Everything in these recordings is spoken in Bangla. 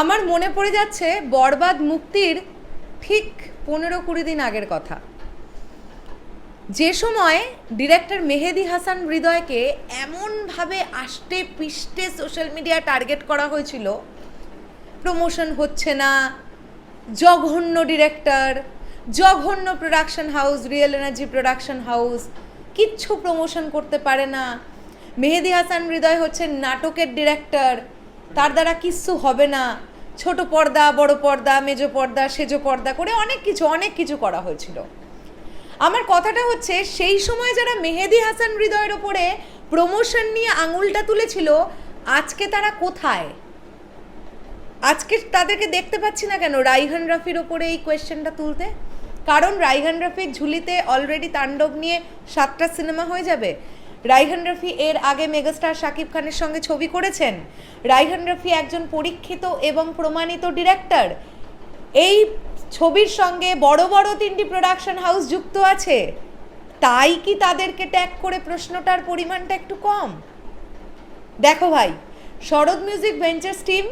আমার মনে পড়ে যাচ্ছে বরবাদ মুক্তির ঠিক পনেরো কুড়ি দিন আগের কথা। যে সময় ডিরেক্টর মেহেদি হাসান হৃদয়কে এমনভাবে আষ্টে পিষ্টে সোশ্যাল মিডিয়া টার্গেট করা হয়েছিল, প্রমোশন হচ্ছে না, জঘন্য ডিরেক্টর, জঘন্য production house, real energy production house, কিচ্ছু প্রমোশন করতে পারে না। মেহেদি হাসান হৃদয় হচ্ছে নাটকের ডিরেক্টর তার দ্বারা কিচ্ছু হবে না। ছোট পর্দা, বড় পর্দা, মেজো পর্দা, সেজো পর্দা করে অনেক কিছু অনেক কিছু করা হয়েছিল। আমার কথাটা হচ্ছে, সেই সময় যারা মেহেদি হাসান হৃদয়ের ওপরে প্রমোশন নিয়ে আঙুলটা তুলেছিল, আজকে তারা কোথায়? আজকে তাদেরকে দেখতে পাচ্ছি না কেন রাইহান রাফির ওপরে এই কোয়েশ্চেনটা তুলতে? কারণ রাইহান রাফির ঝুলিতে অলরেডি তাণ্ডব নিয়ে সাতটা সিনেমা হয়ে যাবে। রাইহান রাফি এর আগে মেগাস্টার শাকিব খানের সঙ্গে ছবি করেছেন। রাইহান রাফি একজন পরীক্ষিত এবং প্রমাণিত ডিরেক্টর। এই ছবির সঙ্গে বড় বড় তিনটি প্রোডাকশন হাউস যুক্ত আছে। তাই কি তাদেরকে ট্যাগ করে প্রশ্নটার পরিমাণটা একটু কম? দেখো ভাই, Sharat music ventures team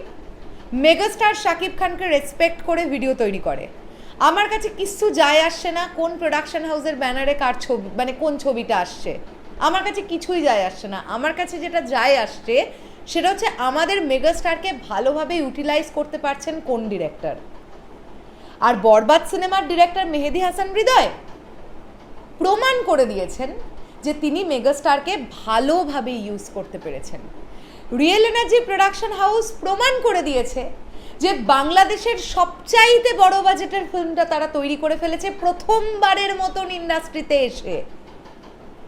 megastar Shakib খানকে রেসপেক্ট করে ভিডিও তৈরি করে। আমার কাছে কিচ্ছু যায় আসছে না কোন প্রোডাকশন হাউসের ব্যানারে কার ছবি মানে কোন ছবিটা আসছে। আমার কাছে কিছুই যায় আসছে না। আমার কাছে যেটা যায় আসছে, সেটা হচ্ছে আমাদের মেগাস্টারকে ভালোভাবে ইউটিলাইজ করতে পারছেন কোন ডিরেক্টর আর বরবাদ সিনেমার ডিরেক্টর মেহেদি হাসান হৃদয় প্রমাণ করে দিয়েছেন যে তিনি মেগাস্টারকে ভালোভাবে ইউজ করতে পেরেছেন। রিয়েল এনার্জি প্রোডাকশন হাউস প্রমাণ করে দিয়েছে যে বাংলাদেশের সবচাইতে বড় বাজেটের ফিল্মটা তারা তৈরি করে ফেলেছে প্রথমবারের মতন ইন্ডাস্ট্রিতে এসে।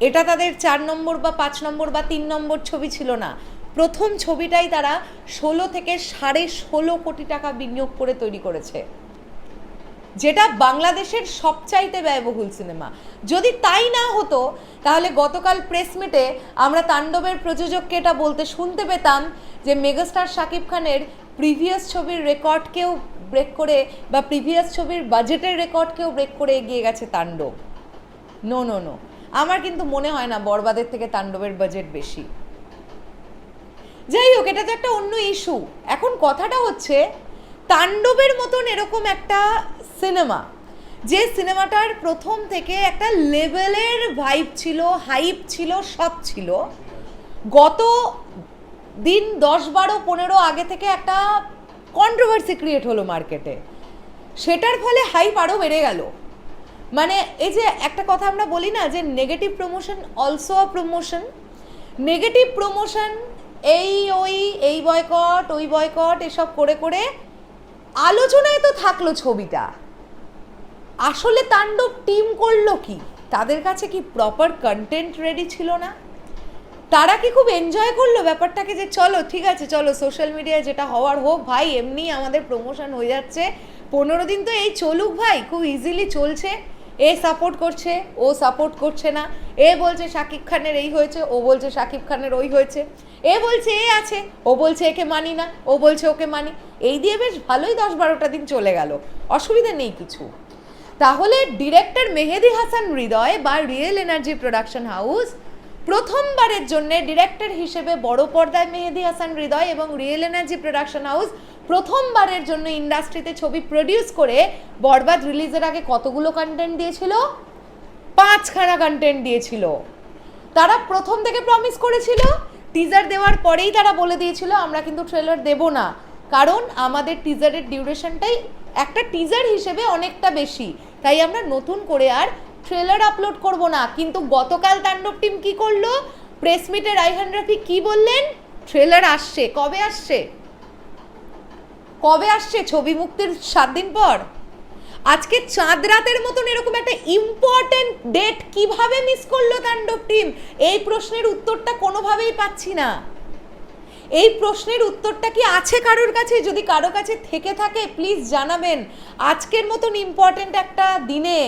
এটা তাদের চার নম্বর বা পাঁচ নম্বর বা তিন নম্বর ছবি ছিল না। প্রথম ছবিটাই তারা ষোলো থেকে সাড়ে ষোলো কোটি টাকা বিনিয়োগ করে তৈরি করেছে। যেটা বাংলাদেশের সবচাইতে ব্যয়বহুল সিনেমা। যদি তাই না হতো, তাহলে গতকাল প্রেস মিটে আমরা তাণ্ডবের প্রযোজককে এটা বলতে শুনতে পেতাম যে মেগাস্টার শাকিব খানের প্রিভিয়াস ছবির রেকর্ডকেও ব্রেক করে বা প্রিভিয়াস ছবির বাজেটের রেকর্ডকেও ব্রেক করে এগিয়ে গেছে তাণ্ডব। No no no. আমার কিন্তু মনে হয় না বরবাদের থেকে তাণ্ডবের বাজেট বেশি। যাই হোক এটা তো একটা অন্য ইস্যু এখন কথাটা হচ্ছে, তাণ্ডবের মতন এরকম একটা সিনেমা যে সিনেমাটার প্রথম থেকে একটা লেভেলের ভাইব ছিল হাইপ ছিল সব ছিল, গত দিন দশ বারো পনেরো আগে থেকে একটা কন্ট্রোভার্সি ক্রিয়েট হলো মার্কেটে সেটার ফলে হাইপ আরও বেড়ে গেল। মানে এই যে একটা কথা আমরা বলি না যে negative promotion also a promotion negative promotion এই, ওই, এই বয়কট ওই বয়কট এসব করে করে আলোচনায় তো থাকল ছবিটা। আসলে তাণ্ডব টিম করল কি? তাদের কাছে কি প্রপার কন্টেন্ট রেডি ছিল না? তারা কি খুব এনজয় করল ব্যাপারটাকে যে চলো, ঠিক আছে, চলো সোশ্যাল মিডিয়ায় যেটা হওয়ার হোক, ভাই, এমনি আমাদের প্রমোশন হয়ে যাচ্ছে। পনেরো দিন তো এই চলুক ভাই, খুব ইজিলি চলছে। এ সাপোর্ট করছে, ও সাপোর্ট করছে না। এ বলছে শাকিব খানের এই হয়েছে, ও বলছে শাকিব খানের ওই হয়েছে। এ বলছে এ আছে, ও বলছে একে মানি না, ও বলছে ওকে মানি। এই দিয়ে বেশ ভালোই দশ বারোটা দিন চলে গেল, অসুবিধা নেই কিছু। তাহলে ডিরেক্টর মেহেদি হাসান হৃদয় বা রিয়েল এনার্জি প্রোডাকশন হাউস প্রথমবারের জন্য ডিরেক্টর হিসেবে বড় পর্দায় মেহেদি হাসান হৃদয় এবং রিয়েল এনার্জি প্রোডাকশন হাউস প্রথমবারের জন্য ইন্ডাস্ট্রিতে ছবি প্রডিউস করে বরবাদ রিলিজের আগে কতগুলো কন্টেন্ট দিয়েছিল? পাঁচখানা কন্টেন্ট দিয়েছিল। তারা প্রথম থেকে প্রমিস করেছিল টিজার দেওয়ার পরেই তারা বলে দিয়েছিল, আমরা কিন্তু ট্রেলার দেব না। কারণ আমাদের টিজারের ডিউরেশনটাই একটা টিজার হিসেবে অনেকটা বেশি। তাই আমরা নতুন করে আর ট্রেলার আপলোড করব না। কিন্তু গতকাল তাণ্ডব টিম কি করল? প্রেস মিটে রাইহান রাফি কি বললেন? ট্রেলার আসছে। কবে আসছে? কবে আসছে ছবি মুক্তির সাত দিন পর? আজকে চাঁদ রাতের মতন এরকম একটা ইম্পর্টেন্ট ডেট কীভাবে মিস করল তাণ্ডব টিম এই প্রশ্নের উত্তরটা কোনোভাবেই পাচ্ছি না। এই প্রশ্নের উত্তরটা কি আছে কারোর কাছে? যদি কারও কাছে থেকে থাকে প্লিজ জানাবেন। আজকের মতন ইম্পর্টেন্ট একটা দিনে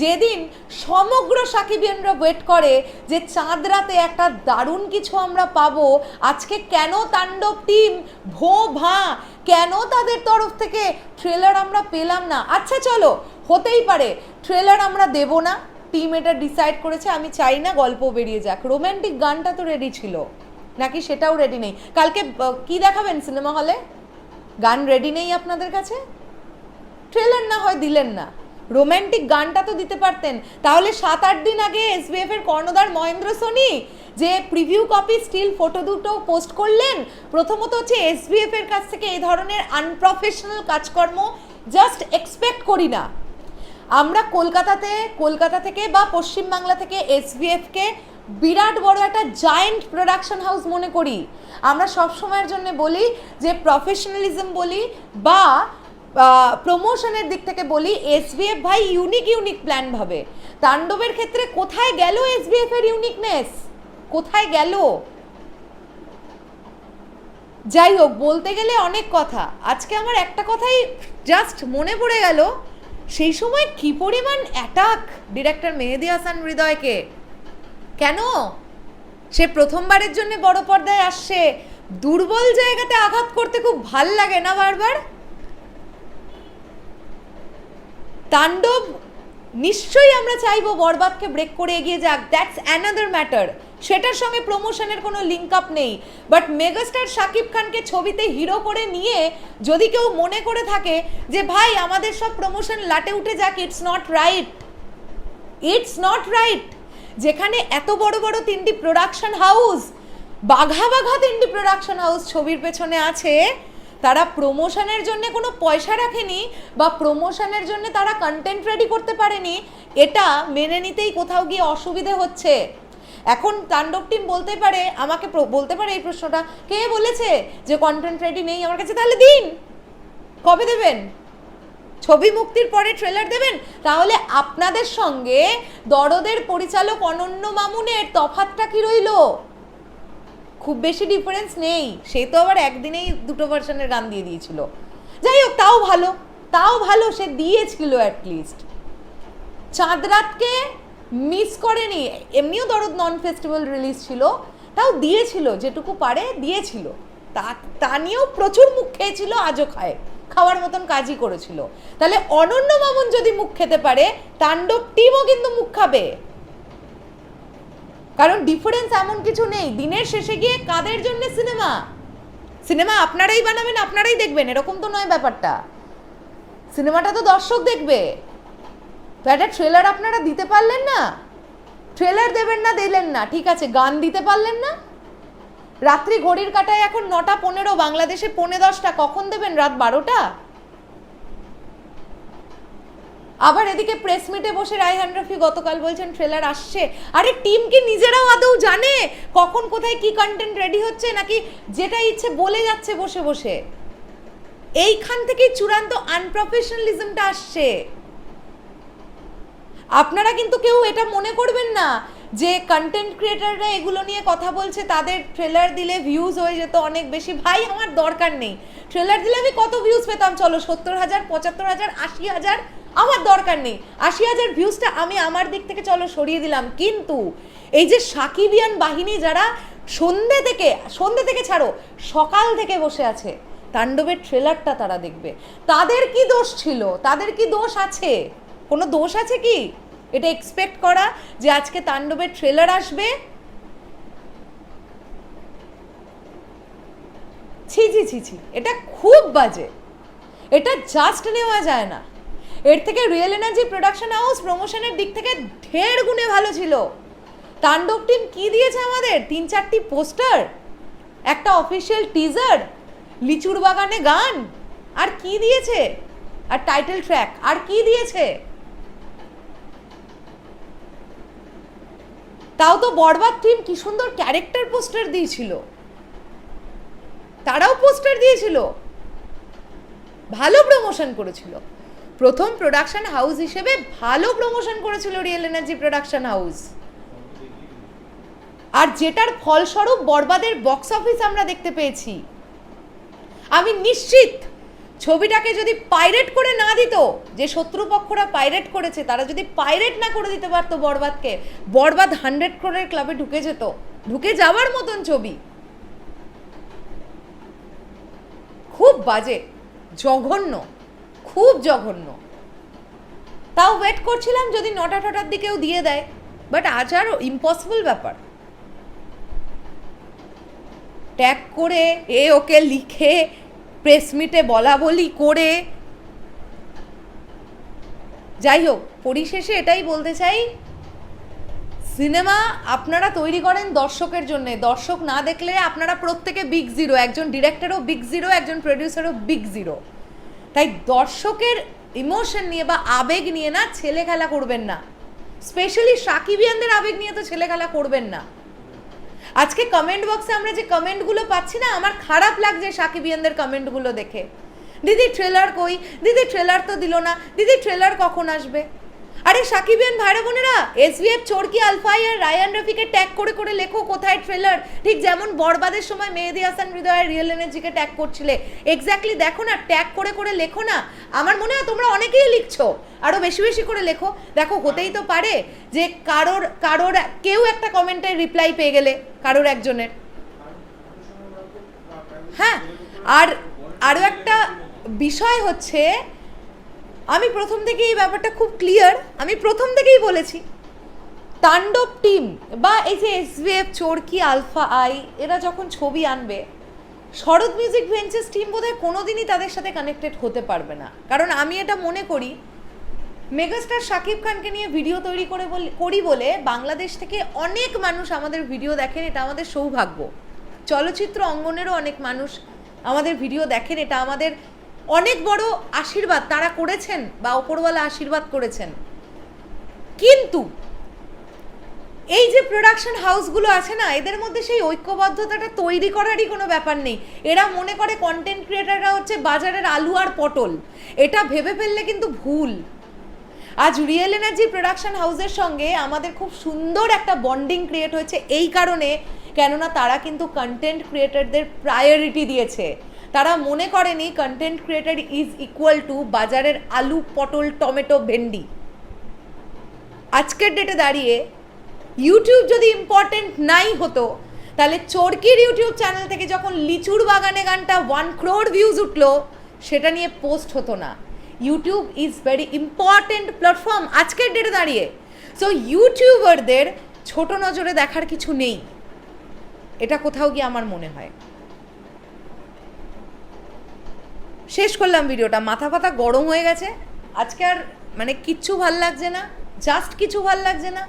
যেদিন সমগ্র সাকিবিয়ানরা ওয়েট করে যে চাঁদ রাতে একটা দারুণ কিছু আমরা পাবো, আজকে কেন তাণ্ডব টিম ভো ভাঁ কেন তাদের তরফ থেকে ট্রেলার আমরা পেলাম না? আচ্ছা চলো, হতেই পারে। ট্রেলার আমরা দেব না। টিম এটা ডিসাইড করেছে, আমি চাই না গল্প বেরিয়ে যাক। রোম্যান্টিক গানটা তো রেডি ছিল। নাকি সেটাও রেডি নেই। কালকে কি দেখাবেন সিনেমা হলে গান রেডি নেই আপনাদের কাছে? ট্রেলার না হয় দিলেন না। রোম্যান্টিক গানটা তো দিতে পারতেন। তাহলে সাত আট দিন আগে এসবিএফ এর কর্ণধার মহেন্দ্র সোনি যে প্রিভিউ কপি স্টিল ফটো দুটো পোস্ট করলেন, প্রথমত হচ্ছে এসবিএফ এর কাছ থেকে এই ধরনের আনপ্রফেশনাল কাজকর্ম জাস্ট এক্সপেক্ট করি না। আমরা কলকাতাতে, কলকাতা থেকে বা পশ্চিমবাংলা থেকে এসবিএফকে বিরাট বড় একটা জায়েন্ট প্রোডাকশন হাউস মনে করি। আমরা সব সময়ের জন্য বলি যে প্রফেশনালিজম বলি বা প্রমোশনের দিক থেকে বলি এসবিএফ ভাই ইউনিক ইউনিক প্ল্যান ভাবে। তাণ্ডবের ক্ষেত্রে কোথায় গেল এসবিএফ এর ইউনিকনেস কোথায় গেল? যাই হোক, বলতে গেলে অনেক কথা। আজকে আমার একটা কথাই জাস্ট মনে পড়ে গেল, সেই সময় কি পরিমাণ অ্যাটাক ডিরেক্টর মেহেদি হাসান হৃদয়কে? কেন? সে প্রথমবারের জন্য বড় পর্দায় আসছে। দুর্বল জায়গাতে আঘাত করতে খুব ভালো লাগে না বারবার? তাণ্ডব নিশ্চয়ই আমরা চাইব বরবাদকে ব্রেক করে এগিয়ে যাক। দ্যাটস অ্যানাদার ম্যাটার সেটার সঙ্গে প্রমোশনের কোনো লিঙ্ক আপ নেই। বাট মেগাস্টার শাকিব খানকে ছবিতে হিরো করে নিয়ে যদি কেউ মনে করে থাকে যে, ভাই, আমাদের সব প্রমোশন লাটে উঠে যাক it's not right it's not right যেখানে এত বড় বড় তিনটি প্রোডাকশন হাউস বাঘা বাঘা তিনটি প্রোডাকশন হাউস ছবির পেছনে আছে। তারা প্রমোশনের জন্য কোনো পয়সা রাখেনি বা প্রমোশনের জন্য তারা কন্টেন্ট রেডি করতে পারেনি, এটা মেনে নিতেই কোথাও গিয়ে অসুবিধে হচ্ছে। এখন তাণ্ডব টিম বলতে পারে, আমাকে বলতে পারে এই প্রশ্নটা, কে বলেছে যে কন্টেন্ট রেডি নেই আমার কাছে? তাহলে দিন। কবে দেবেন? ছবি মুক্তির পরে ট্রেলার দেবেন? তাহলে আপনাদের সঙ্গে দরদের পরিচালক অনন্য মামুনের তফাতটা কি রইল? খুব বেশি ডিফারেন্স নেই। সে তো আবার একদিনেই দুটো ভার্সনের গান দিয়ে দিয়েছিল। যাই হোক, তাও ভালো। তাও ভালো, সে দিয়েছিল অ্যাটলিস্ট চাঁদরাতকে মিস করেনি। এমনিও দরদ নন ফেস্টিভ্যাল রিলিজ ছিল। তাও দিয়েছিল, যেটুকু পারে দিয়েছিল। তা তা নিয়েও প্রচুর মুখ খেয়েছিল আজও খায়। খাওয়ার মতন কাজই করেছিল। তাহলে অনন্য মামুন যদি মুখ খেতে পারে, তাণ্ডব টিমও কিন্তু মুখ খাবে। কারণ ডিফারেন্স এমন কিছু নেই। দিনের শেষে গিয়ে কাদের জন্য সিনেমা সিনেমা আপনারাই বানাবেন, আপনারাই দেখবেন। এরকম তো নয় ব্যাপারটা। সিনেমাটা তো দর্শক দেখবে। তো একটা ট্রেলার আপনারা দিতে পারলেন না? ট্রেলার দেবেন না, দিলেন না। ঠিক আছে, গান দিতে পারলেন না? রাত্রি ঘড়ির কাটায় এখন নটা পনেরো, বাংলাদেশে পৌনে দশটা। কখন দেবেন? রাত বারোটা? আবার এদিকে প্রেস মিটে বসে রায়হান রফি গতকাল বলছেন ট্রেলার আসছে। আরে টিম কি নিজেরাও আদৌ জানে? কখন, কোথায় কি কন্টেন্ট রেডি হচ্ছে? নাকি যেটা ইচ্ছে বলে যাচ্ছে বসে বসে? এইখান থেকেই চূড়ান্ত আনপ্রফেশনালিজমটা আসছে। আপনারা কিন্তু কেউ এটা মনে করবেন না যে কন্টেন্ট ক্রিয়েটাররা এগুলো নিয়ে কথা বলছে, তাদের ট্রেলার দিলে ভিউজ হয়ে যেত অনেক বেশি। ভাই, আমার দরকার নেই। ট্রেলার দিলে আমি কত ভিউজ পেতাম? চলো, সত্তর হাজার, পঁচাত্তর হাজার, আশি হাজার আমার দরকার নেই। আশি হাজার ভিউজটা আমি আমার দিক থেকে চলো সরিয়ে দিলাম। কিন্তু এই যে সাকিবিয়ান বাহিনী যারা সন্ধে থেকে সন্ধে থেকে ছাড়ো, সকাল থেকে বসে আছে, তাণ্ডবের ট্রেলারটা তারা দেখবে। তাদের কি দোষ ছিল? তাদের কি দোষ আছে? কোনো দোষ আছে কি? এটা এক্সপেক্ট করা যে আজকে তাণ্ডবের ট্রেলার আসবে। ছি ছি ছি ছি, এটা খুব বাজে। এটা জাস্ট নেওয়া যায় না। এর থেকে রিয়েল এনার্জি প্রোডাকশন হাউস প্রমোশনের দিক থেকে ঢের গুণে ভালো ছিল। তাণ্ডব টিম কি দিয়েছে আমাদের? তিন চারটি পোস্টার একটা অফিসিয়াল টিজার লিচুর বাগানে গান, আর কি দিয়েছে? আর টাইটেল ট্র্যাক আর কি দিয়েছে? তাও তো বরবাদ টিম কি সুন্দর ক্যারেক্টার পোস্টার দিয়েছিল। তারাও পোস্টার দিয়েছিল। ভালো প্রমোশন করেছিল। প্রথম প্রোডাকশন হাউস হিসেবে ভালো প্রমোশন করেছিল রিয়েল এনার্জি প্রোডাকশন হাউস আর যেটার ফলস্বরূপ বরবাদের বক্স অফিস আমরা দেখতে পেয়েছি। আমি নিশ্চিত ছবিটাকে যদি পাইরেট করে না দিত, যে শত্রুপক্ষরা পাইরেট করেছে, তারা যদি পাইরেট না করে দিতে পারতো বরবাদকে, বরবাদ হান্ড্রেড ক্রোড়ের ক্লাবে ঢুকে যেত, ঢুকে যাওয়ার মতন ছবি। খুব বাজে, জঘন্য। খুব জঘন্য। তাও ওয়েট করছিলাম যদি নটা টটার দিকেও দিয়ে দেয়। বাট আজ আর ইম্পসিবল ব্যাপার। ট্যাগ করে, এ ওকে লিখে প্রেস মিটে বলা বলি করে। যাই হোক, পরিশেষে এটাই বলতে চাই, সিনেমা আপনারা তৈরি করেন দর্শকের জন্য। দর্শক না দেখলে আপনারা প্রত্যেকে বিগ জিরো একজন ডিরেক্টরও বিগ জিরো একজন প্রডিউসারও বিগ জিরো তাই দর্শকের ইমোশন নিয়ে বা আবেগ নিয়ে না ছেলে খেলা করবেন না। স্পেশালি সাকিবিয়ানদের আবেগ নিয়ে তো ছেলে খেলা করবেন না। আজকে কমেন্ট বক্সে আমরা যে কমেন্টগুলো পাচ্ছি না, আমার খারাপ লাগছে সাকিবিয়ানদের কমেন্টগুলো দেখে। দিদি ট্রেলার কই? দিদি ট্রেলার তো দিল না। দিদি ট্রেলার কখন আসবে? আরে সাকিবিয়ান ভাইরা বোনেরা, এসভিএফ, চোরকি, আলফাই আর রায়ান রফিকে ট্যাগ করে করে লেখো কোথায় ট্রেলার ঠিক যেমন বরবাদের সময় মেহেদি হাসান হৃদয় রিয়েল এনার্জিকে ট্যাগ করছিলে। এক্স্যাক্টলি দেখো না ট্যাগ করে করে লেখো না। আমার মনে হয় তোমরা অনেকেই লিখছো। আরও বেশি বেশি করে লেখো। দেখো, হতেই তো পারে যে কারোর কারোর কেউ একটা কমেন্টের রিপ্লাই পেয়ে গেলে, কারোর একজনের। হ্যাঁ আর আরও একটা বিষয় হচ্ছে আমি প্রথম থেকেই এই ব্যাপারটা খুব ক্লিয়ার আমি প্রথম থেকেই বলেছি। তাণ্ডব টিম বা এই যে এসভিএফ চোরকি, আলফা, আই, এরা যখন ছবি আনবে, শরৎ মিউজিক ভেঞ্চার্স টিম বোধহয় কোনোদিনই তাদের সাথে কানেক্টেড হতে পারবে না। কারণ আমি এটা মনে করি মেগাস্টার শাকিব খানকে নিয়ে ভিডিও তৈরি করে বলে, করি বলে বাংলাদেশ থেকে অনেক মানুষ আমাদের ভিডিও দেখেন, এটা আমাদের সৌভাগ্য। চলচ্চিত্র অঙ্গনেরও অনেক মানুষ আমাদের ভিডিও দেখেন, এটা আমাদের অনেক বড় আশীর্বাদ তারা করেছেন বা ওপরওয়ালা আশীর্বাদ করেছেন। কিন্তু এই যে প্রোডাকশন হাউসগুলো আছে না, এদের মধ্যে সেই ঐক্যবদ্ধতাটা তৈরি করারই কোনো ব্যাপার নেই। এরা মনে করে কন্টেন্ট ক্রিয়েটাররা হচ্ছে বাজারের আলু আর পটল। এটা ভেবে ফেললে কিন্তু ভুল। আজ রিয়েল এনার্জি প্রোডাকশন হাউসের সঙ্গে আমাদের খুব সুন্দর একটা বন্ডিং ক্রিয়েট হয়েছে, এই কারণে। কেননা তারা কিন্তু কন্টেন্ট ক্রিয়েটারদের প্রায়োরিটি দিয়েছে। তারা মনে করেনি content creator is equal to বাজারের আলু, পটল, টমেটো, ভেন্ডি। আজকের ডেটে দাঁড়িয়ে ইউটিউব যদি ইম্পর্টেন্ট নাই হতো, তাহলে চরকির ইউটিউব চ্যানেল থেকে যখন লিচুর বাগানে গানটা ওয়ান ক্রোড ভিউজ উঠল, সেটা নিয়ে পোস্ট হতো না। YouTube is very important platform আজকের ডেটে দাঁড়িয়ে। সো ইউটিউবারদের ছোট নজরে দেখার কিছু নেই। এটা কোথাও গিয়ে আমার মনে হয়। শেষ করলাম ভিডিওটা। মাথা ফাথা গরম হয়ে গেছে। আজকে আর মানে কিচ্ছু ভালো লাগছে না। জাস্ট কিছু ভালো লাগছে না।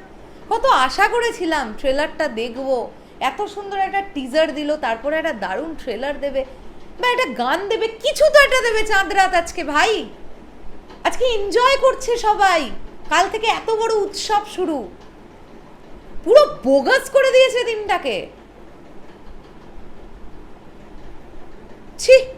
কত আশা করেছিলাম ট্রেলারটা দেখব। এত সুন্দর একটা টিজার দিল, তারপরে একটা দারুণ ট্রেলার দেবে। বা একটা গান দেবে। কিছু তো একটা দেবে চাঁদ রাত আজকে ভাই। আজকে এনজয় করছে সবাই। কাল থেকে এত বড় উৎসব শুরু। পুরো বোগাস করে দিয়েছে দিনটাকে। ছি!